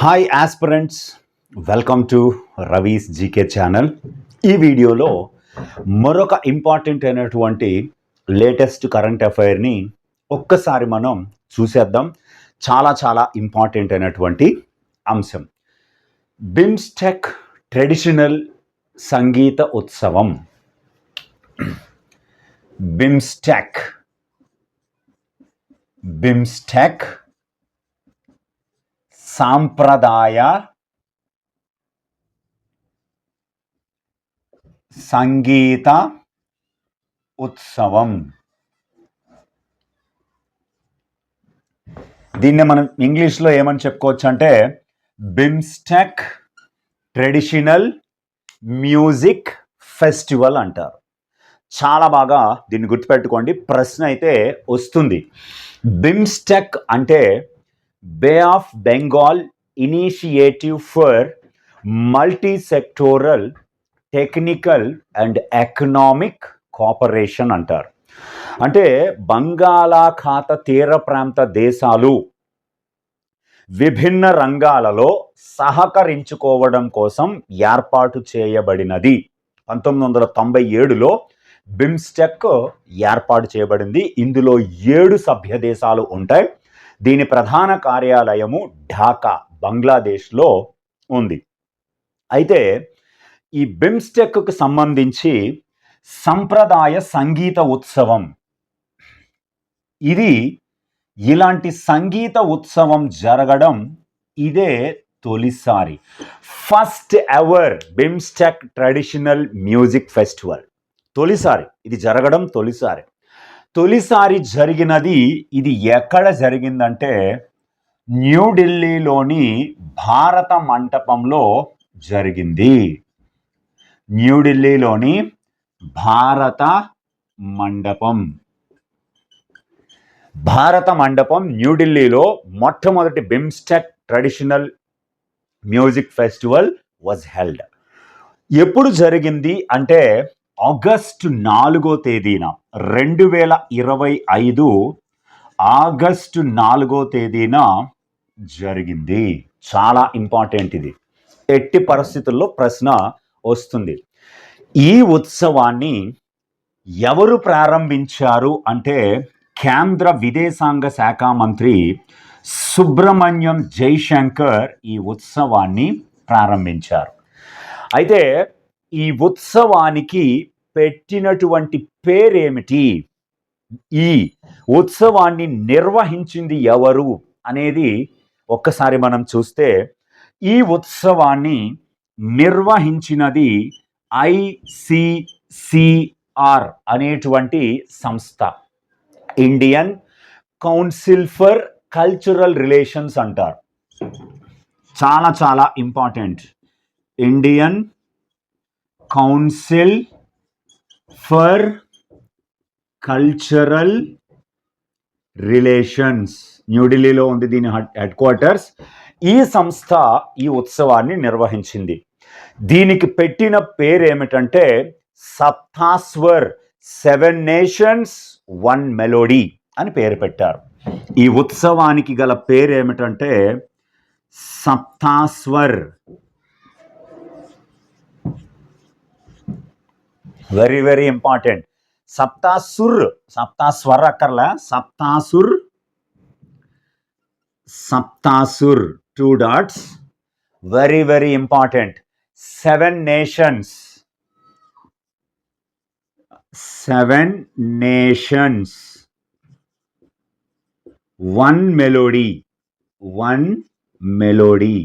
Hi aspirants welcome to Ravi's GK channel ఈ వీడియోలో మరొక ఇంపార్టెంట్ అయినటువంటి లేటెస్ట్ కరెంట్ అఫైర్ని ఒక్కసారి మనం చూసేద్దాం. చాలా చాలా ఇంపార్టెంట్ అయినటువంటి అంశం. బిమ్స్టెక్ ట్రెడిషనల్ సంగీత ఉత్సవం. బిమ్స్టెక్ బిమ్స్టెక్ సాంప్రదాయ సంగీత ఉత్సవం. దీన్ని మనం ఇంగ్లీష్లో ఏమని చెప్పుకోవచ్చు అంటే బిమ్స్టెక్ ట్రెడిషనల్ మ్యూజిక్ ఫెస్టివల్ అంటారు. చాలా బాగా దీన్ని గుర్తుపెట్టుకోండి. ప్రశ్న అయితే వస్తుంది. బిమ్స్టెక్ అంటే Bay of Bengal initiative for multi sectoral technical and economic cooperation అంటారు. అంటే బంగాళాఖాత తీర ప్రాంత దేశాలు విభిన్న రంగాలలో సహకరించుకోవడం కోసం ఏర్పాటు చేయబడినది. పంతొమ్మిది వందల తొంభై ఏడులో బిమ్స్టెక్ ఏర్పాటు చేయబడింది. ఇందులో ఏడు సభ్య దేశాలు ఉంటాయి. దీని ప్రధాన కార్యాలయము ఢాకా బంగ్లాదేశ్లో ఉంది. అయితే ఈ బిమ్స్టెక్కు సంబంధించి సంప్రదాయ సంగీత ఉత్సవం. ఇది ఇలాంటి సంగీత ఉత్సవం జరగడం ఇదే తొలిసారి. First ever BIMSTEC traditional music festival. తొలిసారి ఇది జరగడం తొలిసారి. తొలిసారి జరిగినది ఇది ఎక్కడ జరిగిందంటే న్యూఢిల్లీలోని భారత మంటపంలో జరిగింది. న్యూఢిల్లీలోని భారత మండపం. భారత మండపం న్యూఢిల్లీలో మొట్టమొదటి BIMSTEC traditional music festival was held. ఎప్పుడు జరిగింది అంటే ఆగస్టు నాలుగో తేదీన రెండు వేల ఇరవై ఐదు ఆగస్టు నాలుగో తేదీన జరిగింది. చాలా ఇంపార్టెంట్ ఇది. ఎట్టి పరిస్థితుల్లో ప్రశ్న వస్తుంది. ఈ ఉత్సవాన్ని ఎవరు ప్రారంభించారు అంటే కేంద్ర విదేశాంగ శాఖ మంత్రి సుబ్రహ్మణ్యం జైశంకర్ ఈ ఉత్సవాన్ని ప్రారంభించారు. అయితే ఈ ఉత్సవానికి పెట్టినటువంటి పేరేమిటి? ఈ ఉత్సవాన్ని నిర్వహించింది ఎవరు అనేది ఒక్కసారి మనం చూస్తే ఈ ఉత్సవాన్ని నిర్వహించినది ఐసిసిఆర్ అనేటువంటి సంస్థ. Indian council for cultural relations అంటారు. చాలా చాలా important. Indian council for cultural relations. న్యూఢిల్లీలో ఉంది దీని హెడ్ క్వార్టర్స్. ఈ సంస్థ ఈ ఉత్సవాన్ని నిర్వహించింది. దీనికి పెట్టిన పేరు ఏమిటంటే Saptaswar seven nations one melody అని పేరు పెట్టారు. ఈ ఉత్సవానికి గల పేరు ఏమిటంటే Saptaswar. Very very important Saptasur Saptaswar అక్కర్లా Saptasur Saptasur two dots very very important seven nations seven nations one melody one melody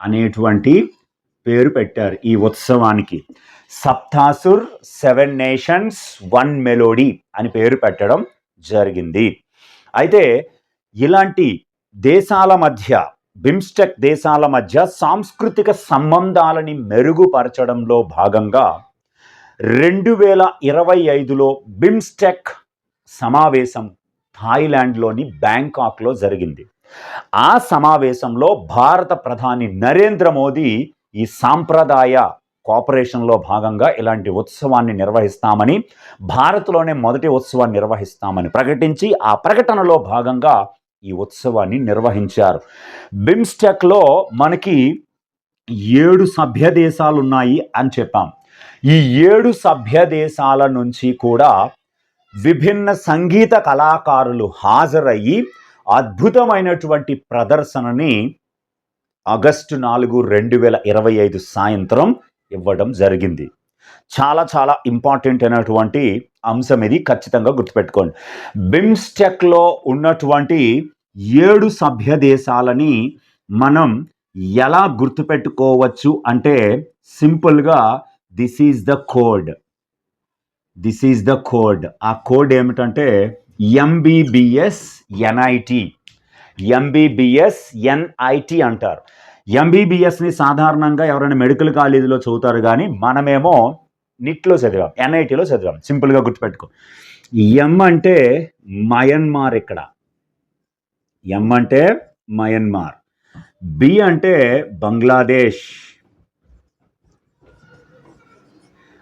అనేటువంటి పేరు పెట్టారు ఈ ఉత్సవానికి. Saptasur seven nations one melody అని పేరు పెట్టడం జరిగింది. అయితే ఇలాంటి దేశాల మధ్య బిమ్స్టెక్ దేశాల మధ్య సాంస్కృతిక సంబంధాలని మెరుగుపరచడంలో భాగంగా రెండు వేల ఇరవై ఐదులో బిమ్స్టెక్ సమావేశం థాయిలాండ్లోని బ్యాంకాక్లో జరిగింది. ఆ సమావేశంలో భారత ప్రధాని నరేంద్ర మోదీ ఈ సాంప్రదాయ కోఆపరేషన్లో భాగంగా ఇలాంటి ఉత్సవాన్ని నిర్వహిస్తామని భారత్లోనే మొదటి ఉత్సవాన్ని నిర్వహిస్తామని ప్రకటించి ఆ ప్రకటనలో భాగంగా ఈ ఉత్సవాన్ని నిర్వహించారు. బిమ్స్టెక్లో మనకి ఏడు సభ్య దేశాలు ఉన్నాయి అని చెప్పాం. ఈ ఏడు సభ్య దేశాల నుంచి కూడా విభిన్న సంగీత కళాకారులు హాజరయ్యి అద్భుతమైనటువంటి ప్రదర్శనని ఆగస్టు నాలుగు రెండు వేల ఇరవై ఐదు సాయంత్రం ఇవ్వడం జరిగింది. చాలా చాలా ఇంపార్టెంట్ అయినటువంటి అంశం ఇది. ఖచ్చితంగా గుర్తుపెట్టుకోండి. బిమ్స్టెక్లో ఉన్నటువంటి ఏడు సభ్య దేశాలని మనం ఎలా గుర్తుపెట్టుకోవచ్చు అంటే సింపుల్గా this is the code. This is the code. ఆ కోడ్ ఏమిటంటే ఎంబీబీఎస్ ఎన్ఐటి ఎంబీబీఎస్ ఎన్ఐటి అంటారు. ఎంబీబీఎస్ని సాధారణంగా ఎవరైనా మెడికల్ కాలేజీలో చదువుతారు కానీ మనమేమో నిట్లో చదివాం ఎన్ఐటీలో చదివాం. సింపుల్గా గుర్తుపెట్టుకో. ఎం అంటే మయన్మార్ ఇక్కడ. ఎం అంటే మయన్మార్ బి అంటే బంగ్లాదేశ్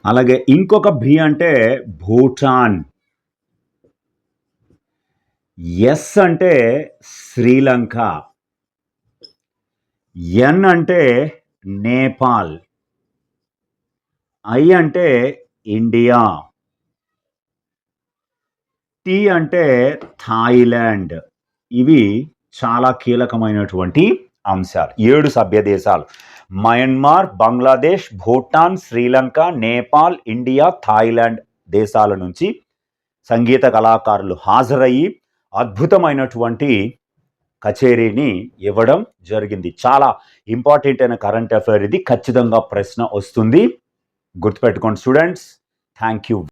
అలాగే ఇంకొక బి అంటే భూటాన్ ఎస్ అంటే శ్రీలంక ఎన్ అంటే నేపాల్. ఐ అంటే ఇండియా. టీ అంటే థాయిలాండ్. ఇవి చాలా కీలకమైనటువంటి అంశాలు. ఏడు సభ్య దేశాలు. Myanmar Bangladesh Bhutan Sri Lanka Nepal India Thailand దేశాల నుంచి సంగీత కళాకారులు హాజరయ్యి అద్భుతమైనటువంటి కచేరీని ఇవ్వడం జరిగింది. చాలా ఇంపార్టెంట్ అయిన కరెంట్ అఫైర్ ఇది. ఖచ్చితంగా ప్రశ్న వస్తుంది. గుర్తుపెట్టుకోండి స్టూడెంట్స్. Thank you